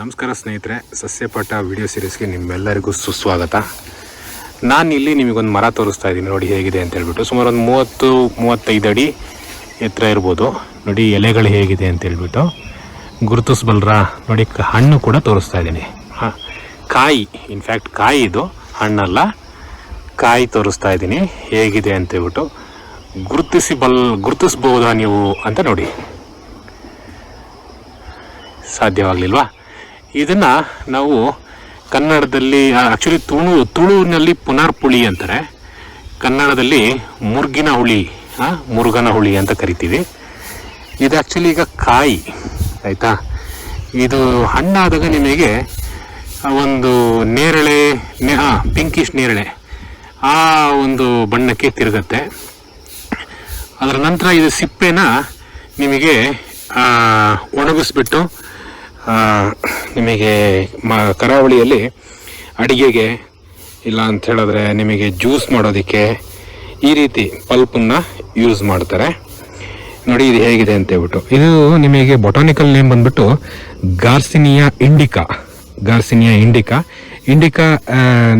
ನಮಸ್ಕಾರ ಸ್ನೇಹಿತರೆ ಸಸ್ಯಪಾಠ ವಿಡಿಯೋ ಸೀರೀಸ್ಗೆ ನಿಮ್ಮೆಲ್ಲರಿಗೂ ಸುಸ್ವಾಗತ. ನಾನು ಇಲ್ಲಿ ನಿಮಗೊಂದು ಮರ ತೋರಿಸ್ತಾ ಇದ್ದೀನಿ. ನೋಡಿ ಹೇಗಿದೆ ಅಂತ ಹೇಳ್ಬಿಟ್ಟು. ಸುಮಾರು ಒಂದು ಮೂವತ್ತು, ಮೂವತ್ತೈದು ಅಡಿ ಎತ್ತರ ಇರ್ಬೋದು. ನೋಡಿ ಎಲೆಗಳು ಹೇಗಿದೆ ಅಂತ ಹೇಳ್ಬಿಟ್ಟು. ಗುರುತಿಸ್ಬಲ್ರಾ? ನೋಡಿ ಹಣ್ಣು ಕೂಡ ತೋರಿಸ್ತಾ ಇದ್ದೀನಿ. ಹಾಂ, ಕಾಯಿ. ಇನ್ಫ್ಯಾಕ್ಟ್ ಕಾಯಿ ಇದು. ಹಣ್ಣಲ್ಲ. ಕಾಯಿ ತೋರಿಸ್ತಾ ಇದ್ದೀನಿ. ಹೇಗಿದೆ ಅಂತ ಹೇಳ್ಬಿಟ್ಟು. ಗುರುತಿಸಿಬಲ್, ಗುರುತಿಸ್ಬೋದಾ ನೀವು ಅಂತ ನೋಡಿ. ಸಾಧ್ಯವಾಗಲಿಲ್ವಾ? ಇದನ್ನ ನಾವು ಕನ್ನಡದಲ್ಲಿ ಆ್ಯಕ್ಚುಲಿ ತುಳು, ತುಳುವಿನಲ್ಲಿ ಪುನರ್ಪುಳಿ ಅಂತಾರೆ. ಕನ್ನಡದಲ್ಲಿ ಮುರ್ಗಿನ ಹುಳಿ ಮುರುಗನ ಹುಳಿ ಅಂತ ಕರಿತೀವಿ. ಇದು ಆ್ಯಕ್ಚುಲಿ ಈಗ ಕಾಯಿ, ಆಯಿತಾ? ಇದು ಹಣ್ಣಾದಾಗ ನಿಮಗೆ ಒಂದು ನೇರಳೆ, ನೆ ಪಿಂಕಿಶ್ ನೇರಳೆ, ಆ ಒಂದು ಬಣ್ಣಕ್ಕೆ ತಿರುಗತ್ತೆ. ಅದರ ನಂತರ ಇದು ಸಿಪ್ಪೆನ ನಿಮಗೆ ಒಣಗಿಸ್ಬಿಟ್ಟು ನಿಮಗೆ ಮ, ಕರಾವಳಿಯಲ್ಲಿ ಅಡಿಗೆಗೆ ಇಲ್ಲ ಅಂತ ಹೇಳಿದ್ರೆ ನಿಮಗೆ ಜ್ಯೂಸ್ ಮಾಡೋದಕ್ಕೆ ಈ ರೀತಿ ಪಲ್ಪನ್ನು ಯೂಸ್ ಮಾಡ್ತಾರೆ. ನೋಡಿ ಇದು ಹೇಗಿದೆ ಅಂತ ಹೇಳ್ಬಿಟ್ಟು. ಇದು ನಿಮಗೆ ಬೊಟಾನಿಕಲ್ ನೇಮ್ ಬಂದ್ಬಿಟ್ಟು Garcinia indica Garcinia indica indica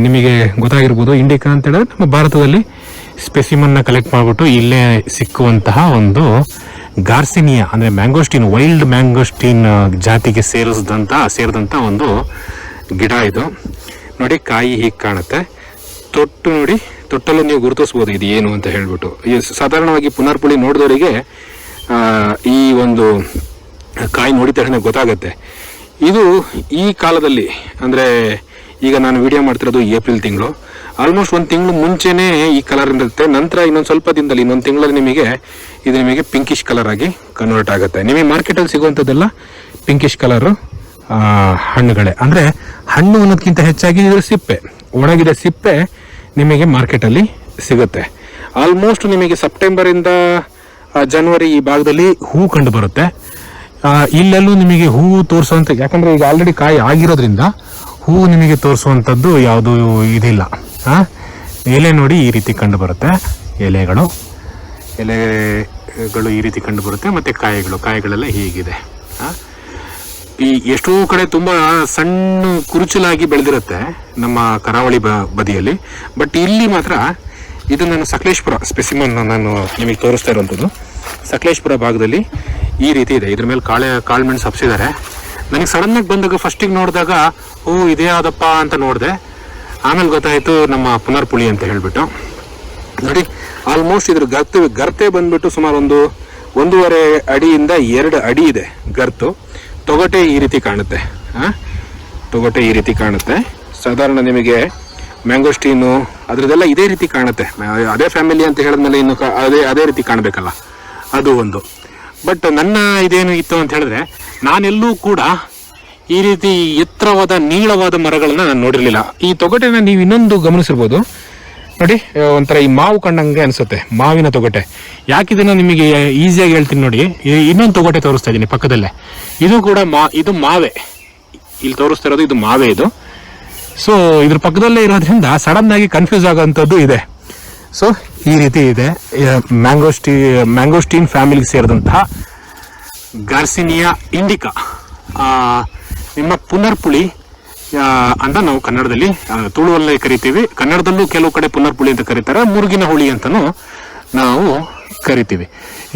ನಿಮಗೆ ಗೊತ್ತಾಗಿರ್ಬೋದು. ಇಂಡಿಕಾ ಅಂತ ಹೇಳಿದ್ರೆ ನಮ್ಮ ಭಾರತದಲ್ಲಿ ಸ್ಪೆಸಿಮನ್ನ ಕಲೆಕ್ಟ್ ಮಾಡಿಬಿಟ್ಟು ಇಲ್ಲೇ ಸಿಕ್ಕುವಂತಹ ಒಂದು ಗಾರ್ಸಿನಿಯಾ, ಅಂದರೆ ಮ್ಯಾಂಗೋಸ್ಟೀನ್, ವೈಲ್ಡ್ ಮ್ಯಾಂಗೋಸ್ಟೀನ್ ಜಾತಿಗೆ ಸೇರಿಸಿದಂಥ ಸೇರಿದಂಥ ಒಂದು ಗಿಡ ಇದು. ನೋಡಿ, ಕಾಯಿ ಹೀಗೆ ಕಾಣುತ್ತೆ. ತೊಟ್ಟು ನೋಡಿ, ತೊಟ್ಟಲ್ಲಿ ನೀವು ಗುರುತಿಸ್ಬೋದು ಇದು ಏನು ಅಂತ ಹೇಳ್ಬಿಟ್ಟು. ಈ ಸಾಧಾರಣವಾಗಿ ಪುನರ್ಪುಳಿ ನೋಡಿದವರಿಗೆ ಈ ಒಂದು ಕಾಯಿ ನೋಡಿದ ತಕ್ಷಣ ಗೊತ್ತಾಗುತ್ತೆ. ಇದು ಈ ಕಾಲದಲ್ಲಿ, ಅಂದರೆ ಈಗ ನಾನು ವಿಡಿಯೋ ಮಾಡ್ತಿರೋದು ಏಪ್ರಿಲ್ ತಿಂಗಳು. ಆಲ್ಮೋಸ್ಟ್ ಒಂದು ತಿಂಗಳು ಮುಂಚೆನೇ ಈ ಕಲರ್ ಇರುತ್ತೆ. ನಂತರ ಇನ್ನೊಂದು ಸ್ವಲ್ಪ ದಿನದಲ್ಲಿ, ಇನ್ನೊಂದು ತಿಂಗಳಲ್ಲಿ ನಿಮಗೆ ಇದು ನಿಮಗೆ ಪಿಂಕಿಶ್ ಕಲರ್ ಆಗಿ ಕನ್ವರ್ಟ್ ಆಗುತ್ತೆ. ನಿಮಗೆ ಮಾರ್ಕೆಟಲ್ಲಿ ಸಿಗುವಂಥದ್ದೆಲ್ಲ ಪಿಂಕಿಶ್ ಕಲರು ಹಣ್ಣುಗಳೇ. ಅಂದರೆ ಹಣ್ಣು ಅನ್ನೋದಕ್ಕಿಂತ ಹೆಚ್ಚಾಗಿ ಇದು ಸಿಪ್ಪೆ. ಒಣಗಿದ ಸಿಪ್ಪೆ ನಿಮಗೆ ಮಾರ್ಕೆಟಲ್ಲಿ ಸಿಗುತ್ತೆ. ಆಲ್ಮೋಸ್ಟ್ ನಿಮಗೆ ಸೆಪ್ಟೆಂಬರಿಂದ ಜನವರಿ ಈ ಭಾಗದಲ್ಲಿ ಹೂ ಕಂಡು ಬರುತ್ತೆ. ಇಲ್ಲೆಲ್ಲೂ ನಿಮಗೆ ಹೂವು ತೋರಿಸುವಂಥ ಯಾಕಂದ್ರೆ ಈಗ ಆಲ್ರೆಡಿ ಕಾಯಿ ಆಗಿರೋದ್ರಿಂದ ಹೂ ನಿಮಗೆ ತೋರಿಸುವಂಥದ್ದು ಯಾವುದು ಇದಿಲ್ಲ. ಎಲೆ ನೋಡಿ ಈ ರೀತಿ ಕಂಡು ಬರುತ್ತೆ. ಎಲೆಗಳು. ಎಲೆಗಳು ಈ ರೀತಿ ಕಂಡು ಬರುತ್ತೆ, ಮತ್ತೆ ಕಾಯಿಗಳು. ಕಾಯಿಗಳೆಲ್ಲ ಹೀಗಿದೆ. ಈ ಎಷ್ಟೋ ಕಡೆ ತುಂಬ ಸಣ್ಣ ಕುರುಚಲಾಗಿ ಬೆಳೆದಿರುತ್ತೆ ನಮ್ಮ ಕರಾವಳಿ ಬ ಬದಿಯಲ್ಲಿ. ಬಟ್ ಇಲ್ಲಿ ಮಾತ್ರ ಇದು ನಾನು ಸಕಲೇಶ್ಪುರ ಸ್ಪೆಸಿಮನ್ ನಾನು ನಿಮಗೆ ತೋರಿಸ್ತಾ ಇರುವಂಥದ್ದು. ಸಕಲೇಶ್ಪುರ ಭಾಗದಲ್ಲಿ ಈ ರೀತಿ ಇದೆ. ಇದ್ರ ಮೇಲೆ ಕಾಳೆ, ಕಾಳುಮೆಣಸು ಹಬ್ಸಿದ್ದಾರೆ ನನಗೆ ಸಡನ್ನಾಗಿ ಬಂದಾಗ ಫಸ್ಟಿಗೆ ನೋಡಿದಾಗ, ಓ, ಇದೇ ಆದಪ್ಪ ಅಂತ ನೋಡಿದೆ. ಆಮೇಲೆ ಗೊತ್ತಾಯಿತು ನಮ್ಮ ಪುನರ್ಪುಳಿ ಅಂತ ಹೇಳಿಬಿಟ್ಟು. ನೋಡಿ ಆಲ್ಮೋಸ್ಟ್ ಇದ್ರ ಗರ್ತೆ ಗರ್ತೆ ಬಂದ್ಬಿಟ್ಟು ಸುಮಾರು ಒಂದು ಒಂದೂವರೆ ಅಡಿಯಿಂದ ಎರಡು ಅಡಿ ಇದೆ ಗರ್ತು. ತೊಗಟೆ ಈ ರೀತಿ ಕಾಣುತ್ತೆ. ತೊಗಟೆ ಈ ರೀತಿ ಕಾಣುತ್ತೆ. ಸಾಧಾರಣ ನಿಮಗೆ ಮ್ಯಾಂಗೋಸ್ಟೀನು ಅದರದೆಲ್ಲ ಇದೇ ರೀತಿ ಕಾಣುತ್ತೆ. ಅದೇ ಫ್ಯಾಮಿಲಿ ಅಂತ ಹೇಳಿದ್ಮೇಲೆ ಇನ್ನು ಅದೇ ಅದೇ ರೀತಿ ಕಾಣಬೇಕಲ್ಲ. ಅದು ಒಂದು. ಬಟ್ ನನ್ನ ಇದೇನು ಇತ್ತು ಅಂತ ಹೇಳಿದ್ರೆ, ನಾನೆಲ್ಲೂ ಕೂಡ ಈ ರೀತಿ ಎತ್ತರವಾದ, ನೀಳವಾದ ಮರಗಳನ್ನ ನಾನು ನೋಡಿರ್ಲಿಲ್ಲ. ಈ ತೊಗಟೆನ ನೀವು ಇನ್ನೊಂದು ಗಮನಿಸಿರ್ಬೋದು. ನೋಡಿ ಒಂಥರ ಈ ಮಾವು ಕಂಡಂಗೆ ಅನ್ಸುತ್ತೆ, ಮಾವಿನ ತೊಗಟೆ. ಯಾಕಿದನ್ನ ನಿಮಗೆ ಈಸಿಯಾಗಿ ಹೇಳ್ತೀನಿ ನೋಡಿ ಇನ್ನೊಂದು ತೊಗಟೆ ತೋರಿಸ್ತಾ ಇದ್ದೀನಿ ಪಕ್ಕದಲ್ಲೇ. ಇದು ಕೂಡ ಮಾ, ಇದು ಮಾವೆ. ಇಲ್ಲಿ ತೋರಿಸ್ತಾ ಇರೋದು ಇದು ಮಾವೆ ಇದು. ಸೊ ಇದ್ರ ಪಕ್ಕದಲ್ಲೇ ಇರೋದ್ರಿಂದ ಸಡನ್ ಆಗಿ ಕನ್ಫ್ಯೂಸ್ ಆಗೋಂಥದ್ದು ಇದೆ. ಸೊ ಈ ರೀತಿ ಇದೆ. ಮ್ಯಾಂಗೋಸ್ಟಿ ಮ್ಯಾಂಗೋಸ್ಟೀನ್ ಫ್ಯಾಮಿಲಿಗೆ ಸೇರಿದಂತಹ ಗಾರ್ಸಿನಿಯಾ ಇಂಡಿಕಾ ನಿಮ್ಮ ಪುನರ್ಪುಳಿ ಅಂತ ನಾವು ಕನ್ನಡದಲ್ಲಿ ತುಳುವಲ್ಲೇ ಕರಿತೀವಿ. ಕನ್ನಡದಲ್ಲೂ ಕೆಲವು ಕಡೆ ಪುನರ್ಪುಳಿ ಅಂತ ಕರೀತಾರೆ. ಮುರುಗಿನ ಹುಳಿ ಅಂತಲೂ ನಾವು ಕರಿತೀವಿ.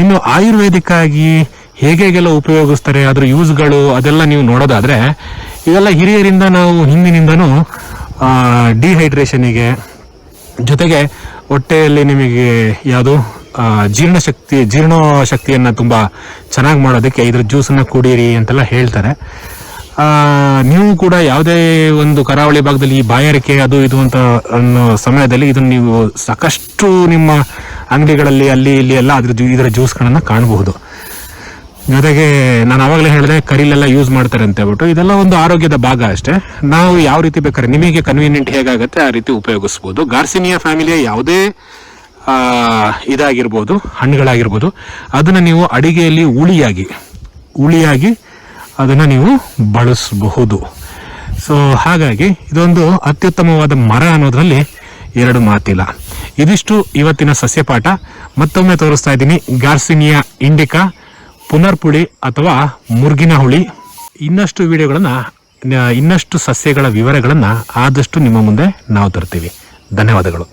ಇನ್ನು ಆಯುರ್ವೇದಿಕ್ ಆಗಿ ಹೇಗೆಲ್ಲ ಉಪಯೋಗಿಸ್ತಾರೆ, ಅದ್ರ ಯೂಸ್ಗಳು ಅದೆಲ್ಲ ನೀವು ನೋಡೋದಾದ್ರೆ ಇದೆಲ್ಲ ಹಿರಿಯರಿಂದ ನಾವು ಹಿಂದಿನಿಂದನೂ ಡಿಹೈಡ್ರೇಷನಿಗೆ ಜೊತೆಗೆ ಹೊಟ್ಟೆಯಲ್ಲಿ ನಿಮಗೆ ಯಾವುದು ಜೀರ್ಣಶಕ್ತಿ ಜೀರ್ಣ ಶಕ್ತಿಯನ್ನ ತುಂಬಾ ಚೆನ್ನಾಗಿ ಮಾಡೋದಕ್ಕೆ ಇದ್ರ ಜ್ಯೂಸನ್ನು ಕುಡಿಯಿರಿ ಅಂತೆಲ್ಲ ಹೇಳ್ತಾರೆ. ನೀವು ಕೂಡ ಯಾವುದೇ ಒಂದು ಕರಾವಳಿ ಭಾಗದಲ್ಲಿ ಈ ಬಾಯಾರಿಕೆ, ಅದು ಇದು ಅಂತ ಅನ್ನೋ ಸಮಯದಲ್ಲಿ ಇದನ್ನು ನೀವು ಸಾಕಷ್ಟು ನಿಮ್ಮ ಅಂಗಡಿಗಳಲ್ಲಿ, ಅಲ್ಲಿ, ಇಲ್ಲಿ ಎಲ್ಲ ಅದ್ರ ಇದರ ಜ್ಯೂಸ್ಗಳನ್ನು ಕಾಣಬಹುದು. ಜೊತೆಗೆ ನಾನು ಆವಾಗಲೇ ಹೇಳಿದೆ, ಕರಿಲೆಲ್ಲ ಯೂಸ್ ಮಾಡ್ತಾರೆ ಅಂತ ಹೇಳ್ಬಿಟ್ಟು, ಇದೆಲ್ಲ ಒಂದು ಆರೋಗ್ಯದ ಭಾಗ ಅಷ್ಟೇ. ನಾವು ಯಾವ ರೀತಿ ಬೇಕಾದ್ರೆ, ನಿಮಗೆ ಕನ್ವೀನಿಯಂಟ್ ಹೇಗಾಗುತ್ತೆ ಆ ರೀತಿ ಉಪಯೋಗಿಸ್ಬೋದು. ಗಾರ್ಸಿನಿಯಾ ಫ್ಯಾಮಿಲಿಯ ಯಾವುದೇ ಇದಾಗಿರ್ಬೋದು, ಹಣ್ಣುಗಳಾಗಿರ್ಬೋದು, ಅದನ್ನ ನೀವು ಅಡಿಗೆಯಲ್ಲಿ ಹುಳಿಯಾಗಿ ಹುಳಿಯಾಗಿ ಅದನ್ನ ನೀವು ಬಳಸಬಹುದು. ಸೊ ಹಾಗಾಗಿ ಇದೊಂದು ಅತ್ಯುತ್ತಮವಾದ ಮರ ಅನ್ನೋದ್ರಲ್ಲಿ ಎರಡು ಮಾತಿಲ್ಲ. ಇದಿಷ್ಟು ಇವತ್ತಿನ ಸಸ್ಯಪಾಠ. ಮತ್ತೊಮ್ಮೆ ತೋರಿಸ್ತಾ ಇದ್ದೀನಿ ಗಾರ್ಸಿನಿಯಾ ಇಂಡಿಕಾ ಪುನರ್ಪುಳಿ ಅಥವಾ ಮುರ್ಗಿನ ಹುಳಿ ಇನ್ನಷ್ಟು ವಿಡಿಯೋಗಳನ್ನು ಇನ್ನಷ್ಟು ಸಸ್ಯಗಳ ವಿವರಗಳನ್ನು ಆದಷ್ಟು ನಿಮ್ಮ ಮುಂದೆ ನಾವು ತರ್ತೀವಿ. ಧನ್ಯವಾದಗಳು.